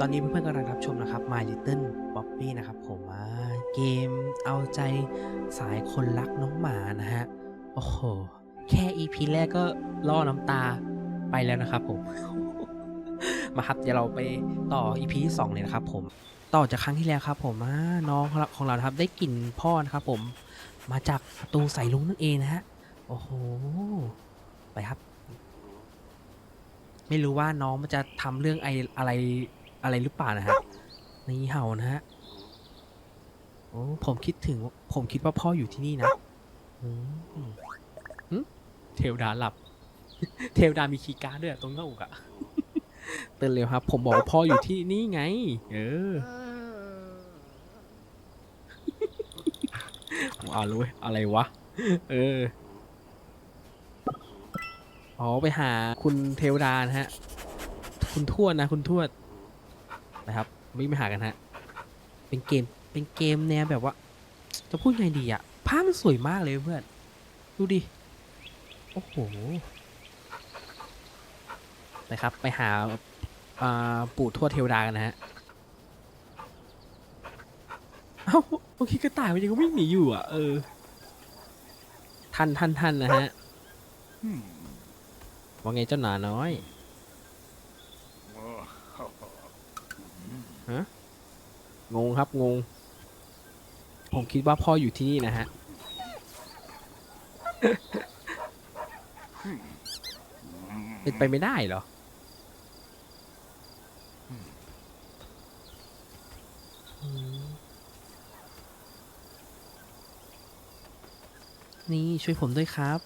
ตอนนี้เพื่อนๆกำลังรับชมนะครับ My Little Poppy นะครับผมเกมเอาใจสายคนรักน้องหมานะฮะ โอ้โห แค่ EP แรกก็ล่อน้ำตาไปแล้วนะครับผม มาครับเดี๋ยวเราไปต่อ EP ที่ 2 เลยนะครับผม ต่อจากครั้งที่แล้วครับผมน้องของเราครับได้กลิ่นพ่อนะครับผม มาจากประตูใส่ลุงนั่นเองนะฮะ โอ้โห ไปครับ ไม่รู้ว่าน้องมันจะทำเรื่องไออะไร อะไรหรือเปล่านะฮะนี่เห่านะฮะโอ้ผมคิดถึงผมคิดว่าพ่ออยู่ที่นี่นะอืมหึเทวดาหลับ เทวดามีคีย์การ์ดด้วยอะตรงหน้าอกอะเตือนเร็วครับ ผมบอกว่าพ่ออยู่ที่นี่ไง เออผมอ่านรู้ยอะไรวะ เออ อ๋อไปหาคุณเทวดานะฮะ คุณทวดนะ คุณทวด นะครับวิ่งไปหากันฮะ เป็นเกม เป็นเกมแนวแบบว่า จะพูดไงดีอะภาพมันสวยมากเลยเพื่อน ดูดิ โอ้โหไปครับ ไปหาอ่าปู่ทวดเทวดากันนะฮะ เอ้าโอเคกระต่ายมันยังวิ่งหนีอยู่อะ เออ ทันทันทันนะฮะ ว่าไงเจ้าหนาน้อย งงครับงง ผมคิดว่าพ่ออยู่ที่นี่นะฮะ เป็นไปไม่ได้เหรออืมนี่ช่วยผมด้วยครับ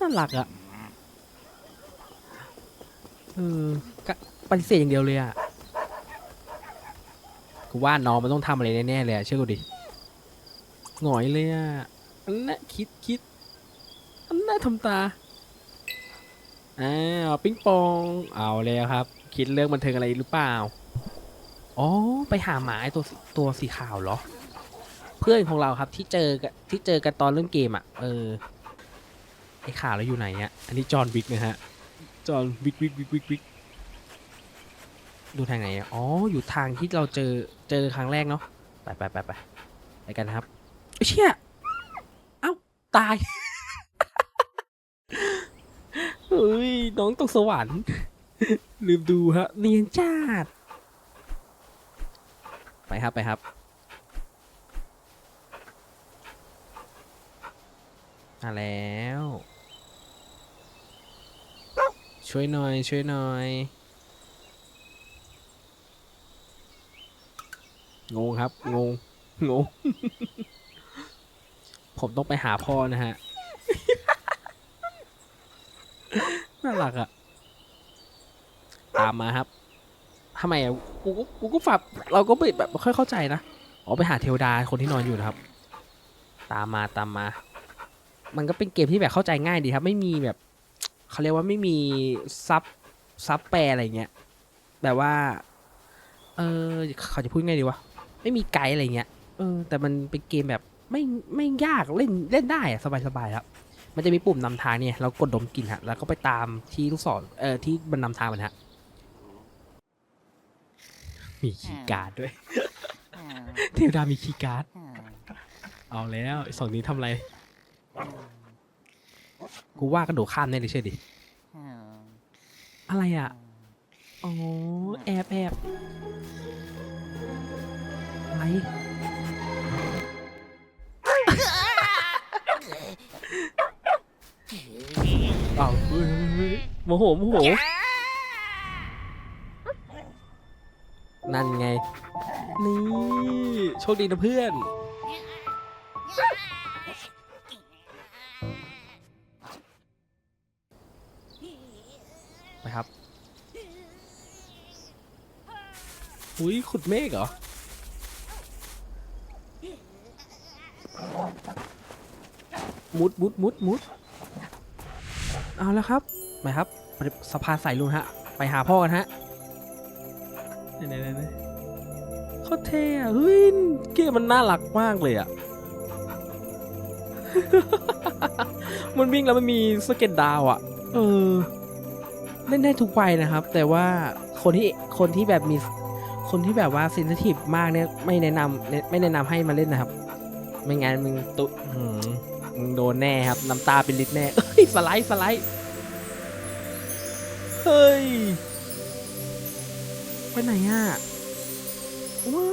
น่ารักอะเออกะปฏิเสธอย่างเดียวเลยอะกูว่าน้องมันต้องทำอะไรแน่ๆเลยอะเชื่อกูดิหงอยเลยอะอันน่ะคิดคิดอันน่ะทำตาอ้าวปิ้งปองเอาแล้วครับ คิดเรื่องบันเทิงอะไรหรือเปล่าอ๋อไปหาหมาไอตัวตัวสีขาวเหรอ เพื่อนของเราครับที่เจอกันที่เจอกันตอนเล่นเกมอะเออไอ้ขาวแล้วอยู่ไหนเนี่ยอันนี้จอห์นวิกนะฮะ จอนวิกวิกวิกวิกวิกดูทางไหนอะอ๋อ อยู่ทางที่เราเจอเจอครั้งแรกเนาะ ไปไปไปไปไปกันครับเอ้ยเชี่ย เอ้า ตาย เฮ้ย น้องตกสวรรค์ ลืมดูฮะเนียนจัดไปครับ ไปครับ มาแล้ว ช่วยหน่อย ช่วยหน่อย งงครับ งง งง ผมต้องไปหาพ่อนะฮะ น่ารักอะตามมาครับทำไมอะกูก็กูก็ฝับเราก็ไม่แบบไม่ค่อยเข้าใจนะ อ๋อไปหาเทวดาคนที่นอนอยู่นะครับ ตามมาตามมา มันก็เป็นเกมที่แบบเข้าใจง่ายดีครับ ไม่มีแบบ เขาเรียกว่าไม่มีซับซับแปลอะไรเงี้ยแบบว่า เออเขาจะพูดไงดีวะไม่มีไกด์อะไรเงี้ยเออ แต่มันเป็นเกมแบบไม่ไม่ยากเล่นเล่นได้อะสบายๆครับ มันจะมีปุ่มนำทางเนี่ยเรากดดมกลิ่นฮะ แล้วก็ไปตามที่ลูกศรเอ่อที่มันนำทางมันฮะ มีคีย์การ์ดด้วย เทวดามีคีย์การ์ด เอาแล้วไอ้สองนี้ทำอะไร กูว่ากระโดดข้ามแน่เลยเชื่อดิ อะไรอะ อ๋อ แอบแอบอะไร อ้าวเฮ้ยเฮ้ยเฮ้ยโมโหโมโห นั่นไง นี่ โชคดีนะเพื่อน อุ้ยขุดเมฆเหรอ มุดมุดมุดมุดเอาแล้วครับไปครับสะพานสายลุนฮะ ไปหาพ่อกันฮะไหนไหนไหนไหนโคตรเท่เฮ้ยเกมมันน่ารักมากเลยอะมันวิ่งแล้วมันมีสเก็ตดาวอะเออเล่นได้ทุกวัยนะครับ แต่ว่าคนที่คนที่แบบมี คนที่แบบว่าเซิน i ทีฟมากเนี่ยไม่แนะนำไม่แนะนำให้มาเล่นนะครับ ไม่งั้นมึงตุหืมมึงโดนแน่ครับน้ำตาเป็นลิตรแน่เอ้ยสไลด์สไลด์เฮ้ยไปไหนอะว้า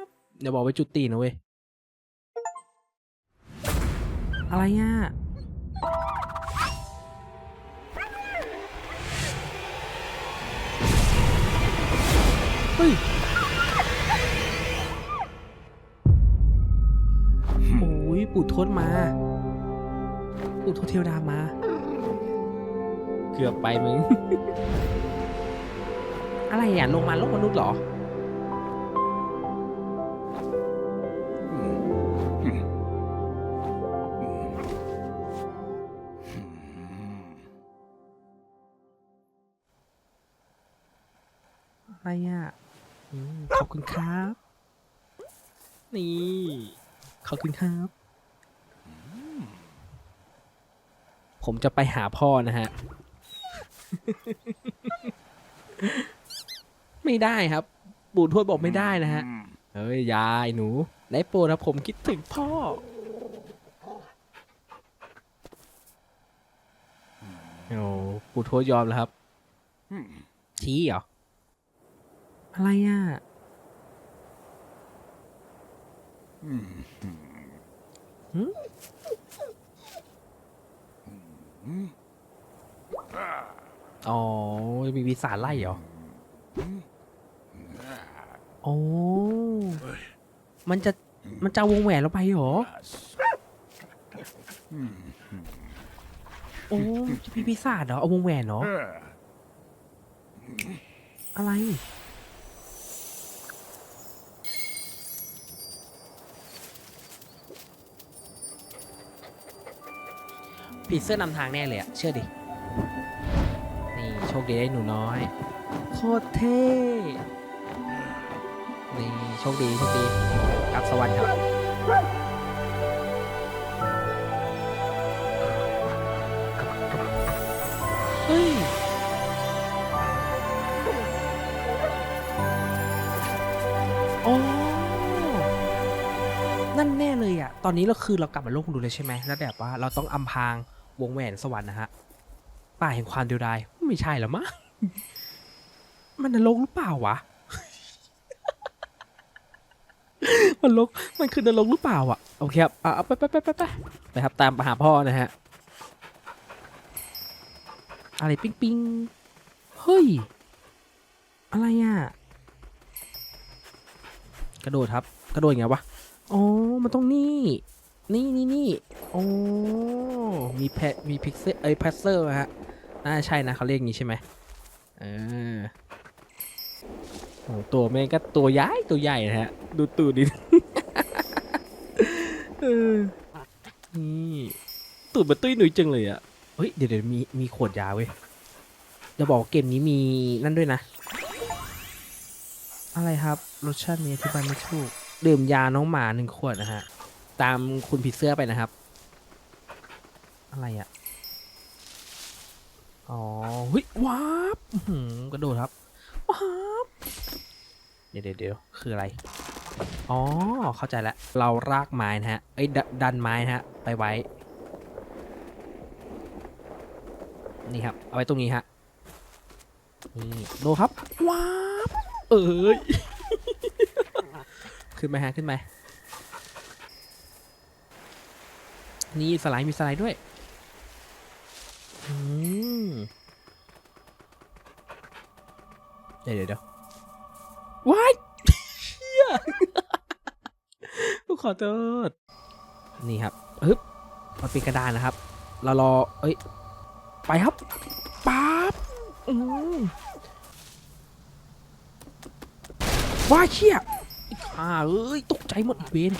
วเดี๋ยวบอกไปจุดตีนะเว้ยอะไรอะ ฮ้ยโอ้ยปู่ทวดมา ปู่ทวดเทวดามา เกือบไปมึง อะไรอะ ลงมาโลกมนุษย์เหรอ อะไรอะอืม ขอบคุณครับ นี่ ขอบคุณครับ ผมจะไปหาพ่อนะฮะ ไม่ได้ครับ ปู่ทวดบอกไม่ได้นะฮะ เฮ้ย ยายหนูได้โปรดนะผมคิดถึงพ่อ โอ้ปู่ทวดยอมแล้วครับชี้เหรอ อะไรอะหืมอ๋อมีวิสาไล่เหรอ โอ้ มันจะ มันจะเอาวงแหวนเราไปเหรอ โอ้จะมีปีศาจเหรอ เอาวงแหวนเหรอ อะไร ผีเสื้อนำทางแน่เลยอะเชื่อดิ นี่โชคดีได้หนูน้อย โคตรเท่ นี่โชคดีโชคดีกลับสวรรค์ครับ เฮ้ย โอ้ นั่นแน่เลยอะตอนนี้เราคือเรากลับมาโลกคุณดูเลยใช่ไหมแล้วแบบว่าเราต้องอำพราง วงแหวนสวรรค์นะฮะป่าแห่งความเดียวดายไม่ใช่หรอมั้งมันนรกหรือเปล่าวะ มันลกมันคือนรกหรือเปล่าอะโอเคครับอะไปไปไปไปไปไปครับตามไปหาพ่อนะฮะอะไรปิ๊งปิงเฮ้ย อะไรอะ กระโดดครับ กระโดดยังไงวะ อ๋อ มันต้องนี่ นี่นี่นี่โอ้มีแพทมีพิกเซลเอ้ยแพสเซอร์ฮะน่าใช่นะเขาเรียกงนี้ใช่ไหมเออโอ้ตัวแม่งก็ตัวใหญ่ตัวใหญ่นะฮะ ดูตูดดินี่ตูดมันตุ้ยหนุ่ยจังเลยอะเฮ้ยเดี๋ยวเดี๋ยวมีมีขวดยาเว้ยจะบอกเกมนี้มีนั่นด้วยนะ อะไรครับรสชาตินี้อธิบายไม่ถูกดื่มยาน้องหมาหนึ่งขวดนะฮะ ตามคุณผีเสื้อไปนะครับ อะไรอะอ๋อเฮ้ยว้าบกระโดดครับว้าบเดี๋ยวเดี๋ยวคืออะไร อ๋อ เข้าใจแล้ว เรารากไม้นะฮะเอ้ดดันไม้นะฮะ ไปไว้ นี่ครับ เอาไว้ตรงนี้ฮะ นี่โดครับ ว้าบเอ้ย ขึ้นไหมฮะ ขึ้นไหม นี่สไลด์มีสไลด์ด้วยอืมเดี๋ยวเดี๋ยวเดี๋ยวว้ายเชี่ยขอโทษนี่ครับฮึบมันเป็นกระดานนะครับ เรารอ เอ้ย ไปครับป๊าบอืมว้ายเชี่ยอีกอ่าเอ้ย ตกใจหมดอีกเวน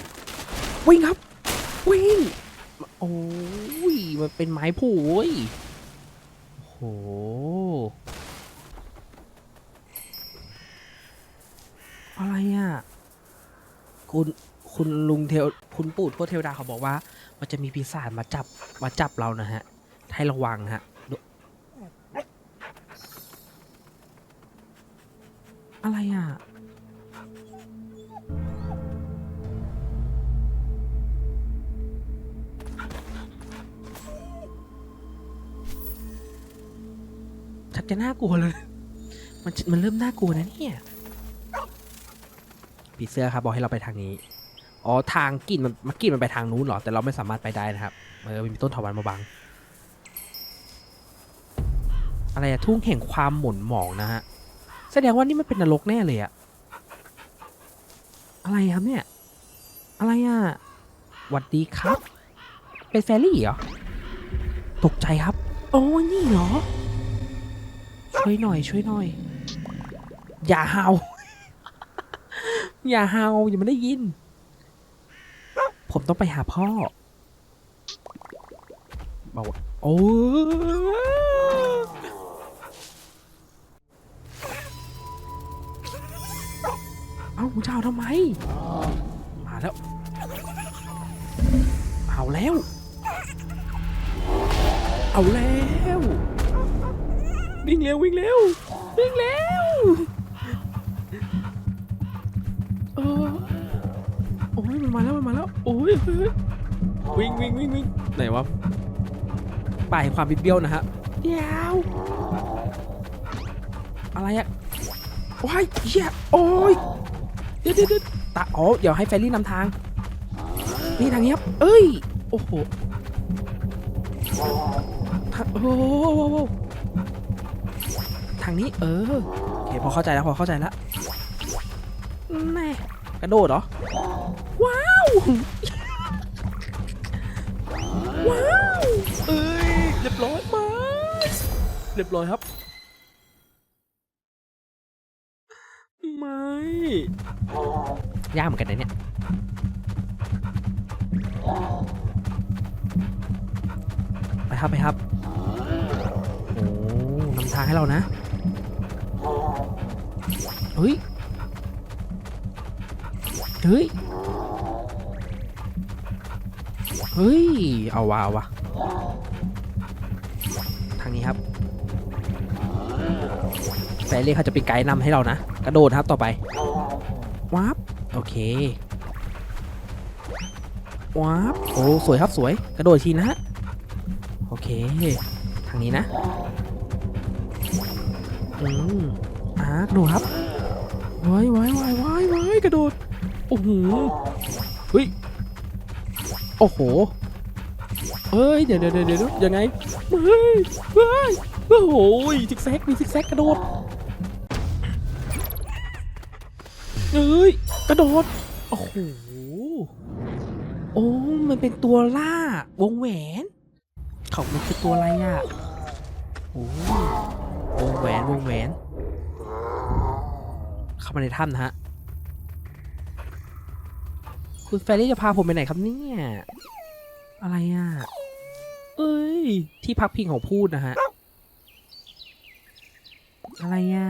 วิ่งครับ วิ่ง โอ้ย มันเป็นไม้ผู้โอ้โห อะไรอะ คุณ คุณลุงเทว คุณปู่พวกเทวดาเขาบอกว่า มันจะมีปีศาจมาจับ มาจับเรานะฮะ ให้ระวังฮะ อะไรอะ จะน่ากลัวเลย มันมันเริ่มน่ากลัวนะเนี่ยผีเสื้อครับบอกให้เราไปทางนี้ อ๋อทางกิ่นมันมันกิ่นมันไปทางนู้นเหรอ แต่เราไม่สามารถไปได้นะครับเออมีต้นถาวรมาบัง อะไรอะทุ่งแห่งความหม่นหมองนะฮะ แสดงว่านี่มันเป็นนรกแน่เลยอะอะไรครับเนี่ย อะไรอะหวัดดีครับ เป็นแฟรี่เหรอ ตกใจครับ โอ้นี่เหรอ ช่วยหน่อย ช่วยหน่อย อย่าเห่า อย่าเห่าอย่ามาได้ยิน ผมต้องไปหาพ่อบอกว่าโอ้เอ้ามึงจะเอาทำไม มาแล้วเอาแล้ว เอาแล้ว วิ่งเร็ววิ่งเร็ววิ่งเร็วเออโอ้ยมันมาแล้วมันมาแล้วโอ้ยเฮ้ยวิ่งวิ่งวิ่งวิ่งไหนวะป่ายความบิดเบี้ยวนะฮะเดี๋ยวอะไรอะว้ายเฮียโอ้ยเดี๋ยวเดี๋ยวเดี๋ยวตาอ๋อเดี๋ยวให้แฟรี่นำทาง นี่ทางนี้ครับ เอ้ย โอ้โหทาโอ้โหางนี้ เออโอเคพอเข้าใจแล้วพอเข้าใจแล้วแน่กระโดดเหรอ ว้าว ว้าวเอ้ยเรียบร้อยมาเรียบร้อยครับไม่ยากเหมือนกันนะเนี่ยไปครับไปครับโอ้นำทางให้เรานะ เฮ้ย เฮ้ย เฮ้ย เอาวะเอาวะทางนี้ครับแฟรรี่เขาจะเป็นไกด์นำให้เรานะ กระโดดครับต่อไปวับโอเควับโอ้สวยครับสวย กระโดดทีนะฮะ โอเค ทางนี้นะ อืมอ่ากระโดดครับว้ายว้ายว้ายว้ายว้ายกระโดด โอ้โหเฮ้ย โอ้โหเฮ้ยเดี๋ยวเดี๋ยวเดี๋ยวเดี๋ยวยังไงเฮ้ยเฮ้ยโอ้โหซิกแซกมีซิกแซกกระโดดเฮ้ย กระโดด โอ้โห โอ้ มันเป็นตัวล่า วงแหวน เขามันคือตัวอะไรอะ โอ้ วงแหวนวงแหวน เข้ามาในถ้ำนะฮะ คุณแฟรี่จะพาผมไปไหนครับเนี่ย อะไรอะ เอ้ย ที่พักพิงของพูดนะฮะ อะไรอะ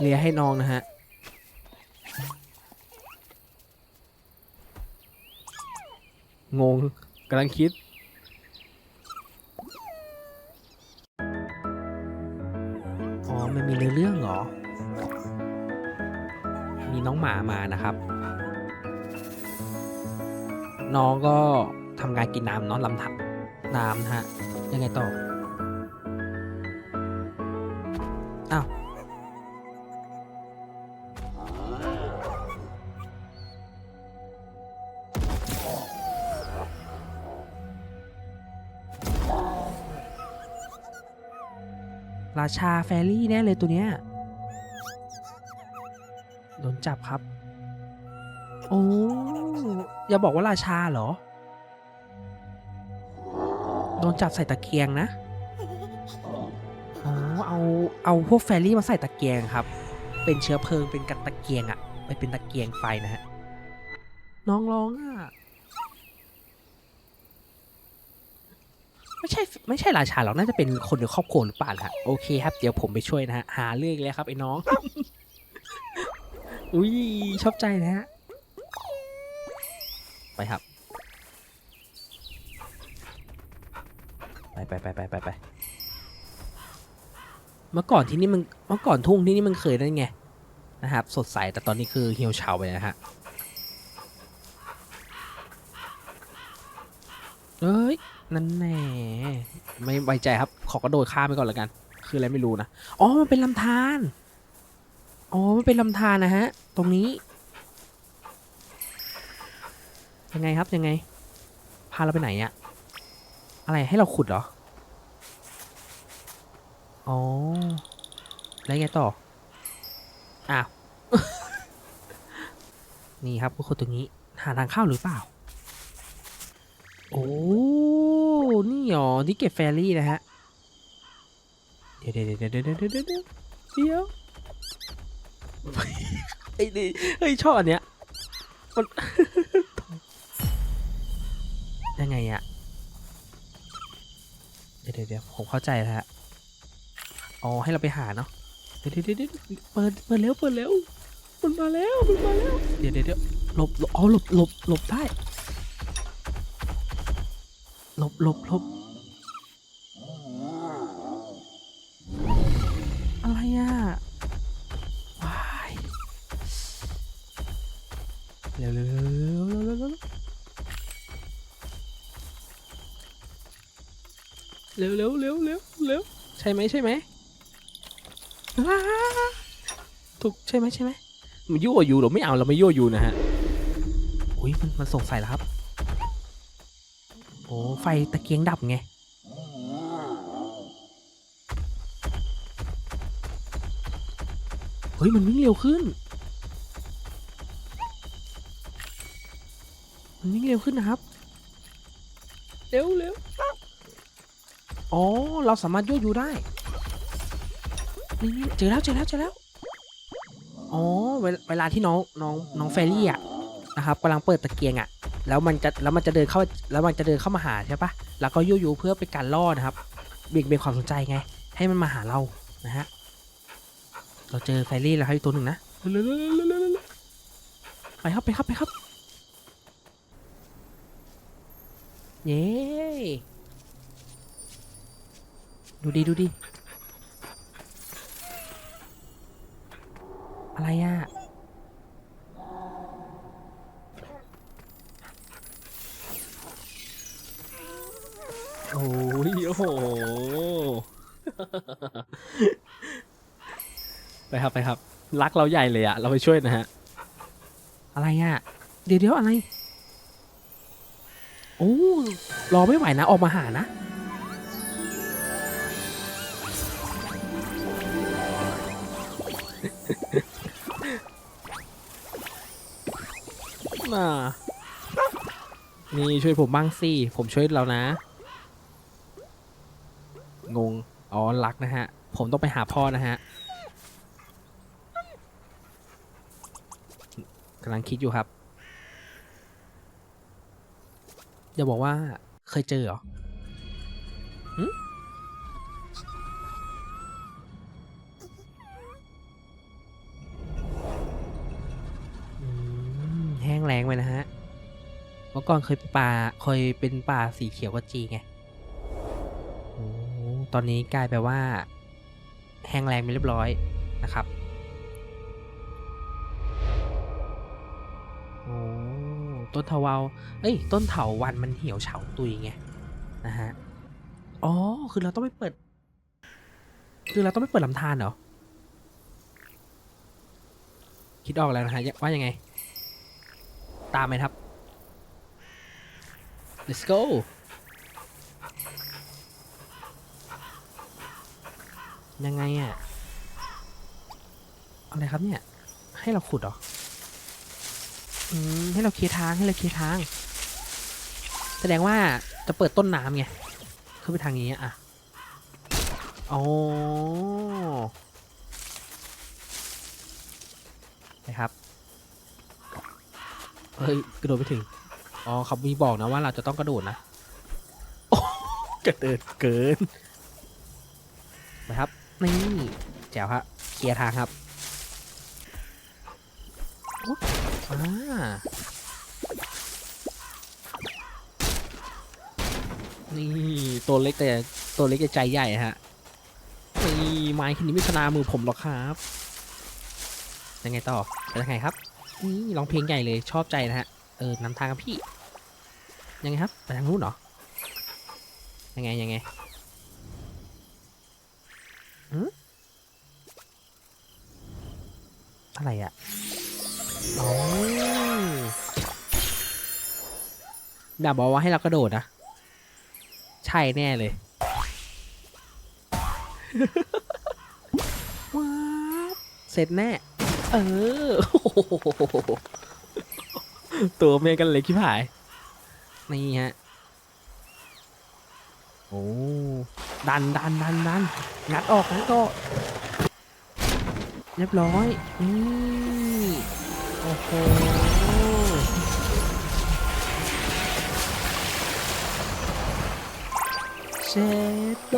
เลียให้น้องนะฮะงงกำลังคิด มันมีเนื้อเรื่องเหรอ มีน้องหมามานะครับ น้องก็ทำงานกินน้ำเนาะลำถักน้ำนะฮะ ยังไงต่อ อ้าว ราชาแฟรี่แน่เลยตัวเนี้ยโดนจับครับ โอ้อย่าบอกว่าราชาเหรอ โดนจับใส่ตะเกียงนะ อ๋อ เอาเอาพวกแฟรี่มาใส่ตะเกียงครับ เป็นเชื้อเพลิงเป็นกันตะเกียงอะไปเป็นตะเกียงไฟนะฮะ น้องร้องอะ ไม่ใช่ไม่ใช่ราชาหรอกน่าจะเป็นคนในครอบครัวหรือเปล่าล่ะโอเคครับ เดี๋ยวผมไปช่วยนะฮะหาเรื่องอีกแล้วครับไอ้น้อง อุ้ยชอบใจนะฮะไปครับ ไปไปไปไปไปไปเมื่อก่อนที่นี่มันเมื่อก่อนทุ่งที่นี่มันเคยนั่นไงนะครับ สดใสแต่ตอนนี้คือเหี่ยวเฉาไปนะฮะเอ้ย นั่นแน่ไม่ไว้ใจครับ ขอกระโดดข้ามไปก่อนล้วกัน คืออะไรไม่รู้นะ อ๋อ มันเป็นลำธารอ๋อ มันเป็นลำธารนะฮะ ตรงนี้ ยังไงครับยังไง พาเราไปไหนอะอะไรให้เราขุดเหรอ อ๋อ แล้วไงต่อ อ้าว นี่ครับก็คือตรงนี้ หาทางเข้าหรือเปล่า โอ้ อ๋อที่เก็บแฟรี่นะฮะ เดี๋ยวเดี๋ยวเดี๋ยวเดี๋ยวเดี๋ยวเดี๋ยวไอ้ดิเฮ้ยชอบอันเนี้ยมันยังไงอะเดี๋ยวเดี๋ยวผมเข้าใจแล้วฮะ อ๋อให้เราไปหาเนาะ เดี๋ยวเดี๋ยวเดี๋ยวเปิดเปิดแล้วเปิดแล้ว มันมาแล้วมันมาแล้ว เดี๋ยวเดี๋ยวเดี๋ยวหลบอ๋อหลบหลบหลบได้หลบหลบหลบ เร็วเร็วเร็วเร็วเร็วใช่ไหมใช่ไหมถูกใช่ไหมใช่ไหมมันยั่วอยู่หรอไม่เอาเราไม่ยั่วอยู่นะฮะอุ้ยมันมันส่งไฟแล้วครับโอ้ไฟตะเกียงดับไงเฮ้ยมันวิ่งเร็วขึ้น มันวิ่งเร็วขึ้นนะครับ เร็วเร็วอ๋อ เราสามารถยั่วยูได้นี่นี่เจอแล้วเจอแล้วเจอแล้ว อ๋อ เวลาเวลาที่น้องน้องน้องเฟรรี่อะนะครับกำลังเปิดตะเกียงอะ แล้วมันจะแล้วมันจะเดินเข้าแล้วมันจะเดินเข้ามาหาใช่ปะแล้วก็ยั่วยูเพื่อเป็นการล่อนะครับเบี่ยงเบนความสนใจไง ให้มันมาหาเรานะฮะ เราเจอไฟรี่แล้วครับอีกตัวหนึ่งนะเร็วๆๆๆๆไปครับไปครับไปครับ เย้ ดูดีดูดีอะไรอะ โอ้ยโอ้โห ไปครับ ไปครับ รักเราใหญ่เลยอะเราไปช่วยนะฮะ อะไรอะเดี๋ยวเดี๋ยวอะไร โอ้รอไม่ไหวนะ ออกมาหานะ น่า นี่ช่วยผมบ้างสิ ผมช่วยเรานะ งง อ๋อรักนะฮะ ผมต้องไปหาพ่อนะฮะกำลังคิดอยู่ครับ อย่าบอกว่าเคยเจอเหรอหแห้งแล้งไปนะฮะ เมื่อก่อนเคยป่าเคยเป็นป่าสีเขียวก็จีไงตอนนี้กลายไปว่า แห้งแรงไปเรียบร้อยนะครับ ต้นเถาวัลเอ้ย ต้นเถาวันมันเหี่ยวเฉาตุยไงนะฮะ อ๋อ คือเราต้องไปเปิด คือเราต้องไปเปิดลำธารเหรอ คิดออกแล้วนะฮะ ว่ายังไง ตามไหมครับ let's go ยังไงอะอะไรครับเนี่ย ให้เราขุดเหรอ ให้เราเคลียร์ทางให้เราเคลียร์ทาง แสดงว่าจะเปิดต้นน้ำไงขึ้นไปทางนี้อะอ๋อนะครับเฮ้ยกระโดดไปถึงอ๋อเขามีบอกนะว่าเราจะต้องกระโดดนะโอ้กระเดินเกินนะครับนี่แจ๋วครับเคลียร์ทางครับ อ่านี่ตัวเล็กแต่ตัวเล็กแต่ใจใหญ่ฮะนี่ไม้แค่นี้ไม่ชนะมือผมหรอกครับยังไงต่อไปยังไงครับนี่ร้องเพลงใหญ่เลยชอบใจนะฮะเออนำทางกับพี่ ยังไงครับไปทางนู้นเหรอยังไงยังไงหืมอะไรอะ อ๋อแบบบอกว่าให้เรากระโดดนะ ใช่แน่เลยว้าวเสร็จแน่ เออ ตัวเมียกันเลยคิดหาย นี่ฮะ โอ้ ดันดันดันดันงัดออกงัดออกเรียบร้อย นี่ โอ้โหเชดโด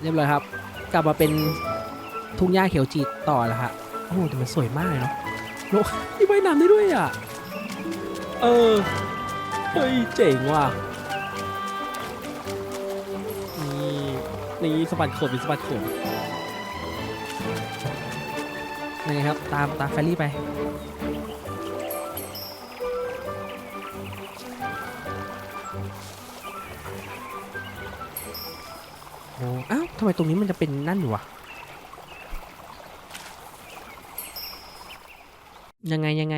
เรียบร้อยครับ กลับมาเป็นทุ่งหญ้าเขียวจีต่อแล้วฮะโอ้โหแต่มันสวยมากเลยเนาะโลกนี่ว่ายน้ำได้ด้วยอะ เออ เฮ้ย เจ๋งว่ะ นี่ นี่สะบัดขนเป็นสะบัดขน ไงครับ ตามตามแฟรรี่ไปโอ้อ้าวทำไมตรงนี้มันจะเป็นนั่นอยู่วะ ยังไงยังไง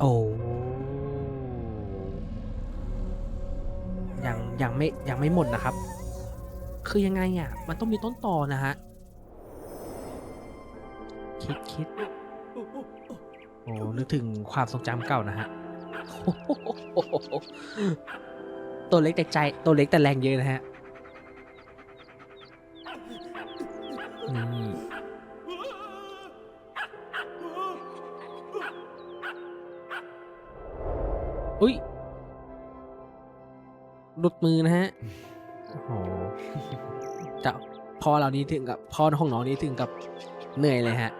โอ้ยังยังไม่ยังไม่หมดนะครับ คือยังไงอะ มันต้องมีต้นต่อนะฮะ คิดคิดโอ้นึกถึงความทรงจำเก่านะฮะตัวเล็กแต่ใจตัวเล็กแต่แรงเยอะนะฮะนี่อุ้ยหลุดมือนะฮะโอ้โหจะพ่อเรานี้ถึงกับพ่อของน้องนี้ถึงกับเหนื่อยเลยฮะ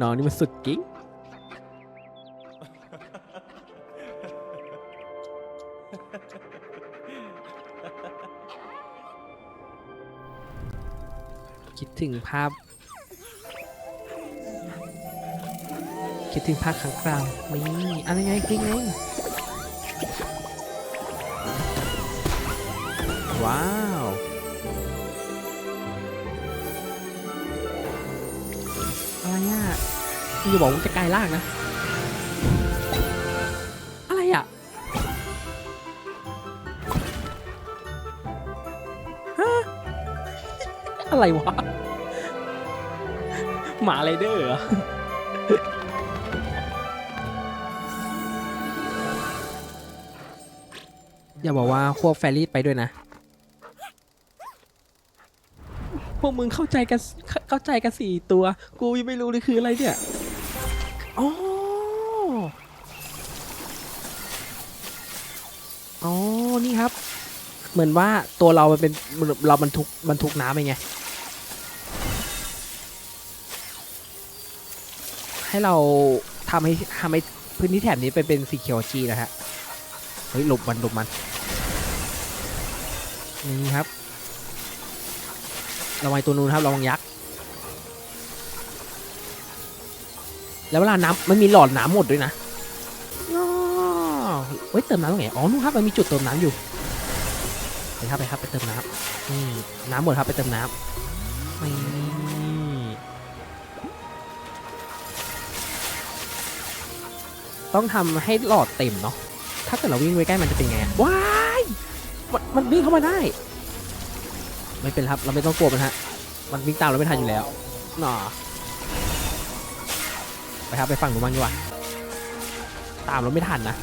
น้องนี่มันสุดกิ๊งคิดถึงภาพ คิดถึงภาพครั้งคราวนี่อะไรไงจริงไงว้าว มึงอย่าบอกว่ามึงจะกลายร่างนะ อะไรอะฮะอะไรวะ หมาไรเดอร์เหรออย่าบอกว่าควบแฟรี่ไปด้วยนะ พวกมึงเข้าใจกันเข้าใจกันสี่ตัว กูยังไม่รู้เลยคืออะไรเนี่ย อ๋ออ๋อ นี่ครับ เหมือนว่าตัวเรามันเป็นเราบรรทุกบรรทุกน้ำไปไง ให้เราทำให้ทำให้พื้นที่แถบนี้ไปเป็นสีเขียวจีนะฮะ เฮ้ยหลบมันหลบมัน นี่ครับ ระวังตัวนู้นครับ ระวังยักษ์ แล้วเวลาน้ำมันมีหลอดน้ำหมดด้วยนะอ้อเฮ้ยเติมน้ำตรงไหน อ๋อ นู่นครับ มันมีจุดเติมน้ำอยู่ ไปครับไปครับไปเติมน้ำนี่น้ำหมดครับไปเติมน้ำนี่ต้องทำให้หลอดเต็มเนาะ ถ้าเกิดเราวิ่งไว้ใกล้มันจะเป็นไง ว้ายมันมันวิ่งเข้ามาได้ ไม่เป็นครับ เราไม่ต้องกลัวมันฮะ มันวิ่งตามเราไม่ทันอยู่แล้วน่อ ไปครับไปฝั่งหนูนบ้างดีกว่าตามเราไม่ทันนะ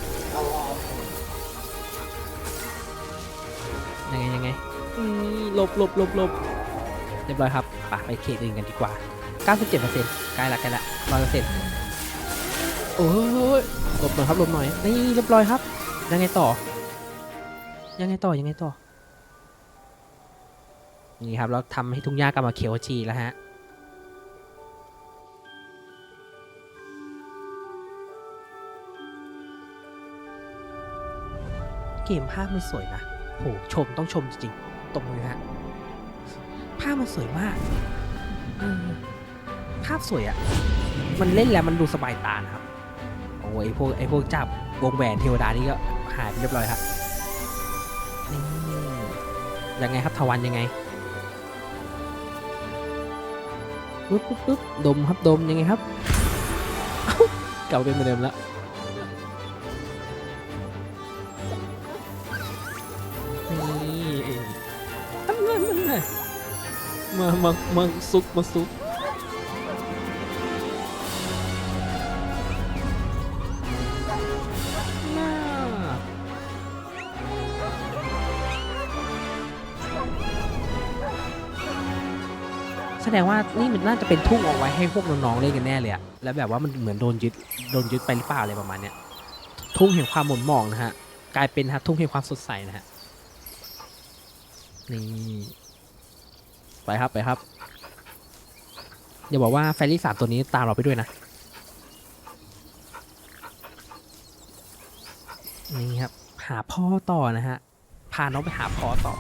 ยังไงยังไงอืมหลบหลบหลบหลบเรียบร้อยครับไปไปเขตอื่นกันดีกว่า 97%ใกล้ละใกล้ละ100%โอ้ยหลบหน่อยครับหลบหน่อยนี่เรียบร้อยครับ ยังไงต่อ ยังไงต่อยังไงต่อนี่ครับเราทำให้ทุ่งหญ้ากลับมาเขียวจีแล้วฮะ เกมภาพมันสวยนะโหชมต้องชมจริงๆ ตรงเลยฮะ ภาพมันสวยมากภาพสวยอะ่ะ มันเล่นแล้วมันดูสบายตานะครับ โอ้ยไอพวกไอพวกจับวงแหวนเทวดานี่ก็หายไปเรียบร้อยครับนี่ยังไงครับทวันยังไงปึ๊บปึ๊บปึ๊บดมครับดมยังไงครับ เกลับมาเป็นเหมือนเดิมแล้ว มามามาซุกมาซุกแสดงว่านี่มันน่าจะเป็นทุ่งเอาไว้ให้พวกน้องๆเล่นกันแน่เลยอะแล้วแบบว่ามันเหมือนโดนยึดโดนยึดไปหรือเปล่าอะไรประมาณเนี้ย ทุ่งแห่งความหม่นหมองนะฮะ กลายเป็นฮะทุ่งแห่งความสดใสนะฮะ นี่ ไปครับไปครับ อย่าบอกว่าแฟรี่สามตัวนี้ตามเราไปด้วยนะ นี่ครับ หาพ่อต่อนะฮะ พาน้องไปหาพ่อต่อ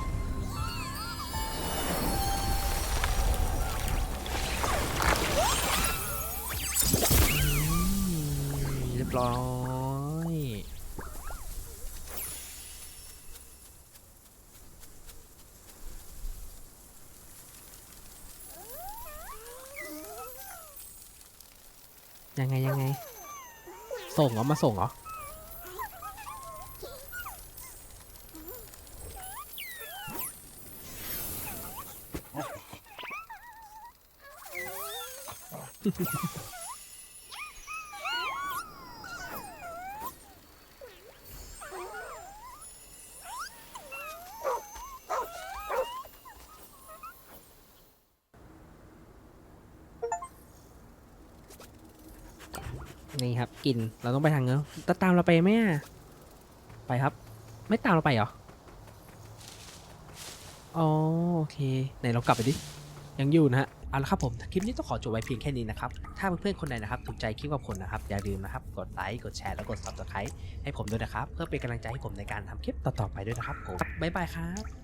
เรียบร้อย ยังไงยังไง ส่งเหรอมาส่งเหรอ นี่ครับกินเราต้องไปทางเงื้อจะตามเราไปไหมอะไปครับ ไม่ตามเราไปเหรออ๋อโอเคไหนเรากลับไปดิยังอยู่นะฮะเอาละครับผม คลิปนี้ต้องขอจบไว้เพียงแค่นี้นะครับ ถ้าเพื่อนๆคนไหนนะครับ ถูกใจคลิปกับผมนะครับ อย่าลืมนะครับ กดไลค์ กดแชร์ แล้วกด subscribe ให้ผมด้วยนะครับ เพื่อเป็นกำลังใจให้ผมในการทำคลิปต่อๆไปด้วยนะครับผมบ๊ายบายครับ